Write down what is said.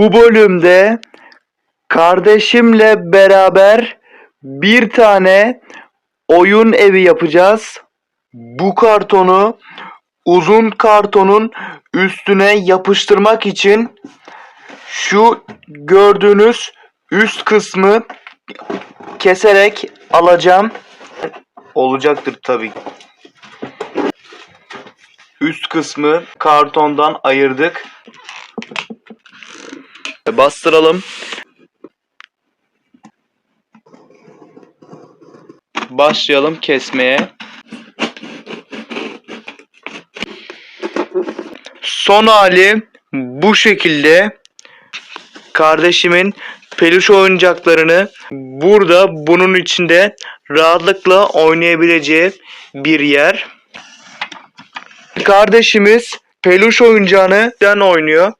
Bu bölümde kardeşimle beraber bir tane oyun evi yapacağız. Bu kartonu uzun kartonun üstüne yapıştırmak için şu gördüğünüz üst kısmı keserek alacağım. Olacaktır tabii. Üst kısmı kartondan ayırdık. Bastıralım. Başlayalım kesmeye. Son hali bu şekilde. Kardeşimin peluş oyuncaklarını burada bunun içinde rahatlıkla oynayabileceği bir yer. Kardeşimiz peluş oyuncağını oynuyor.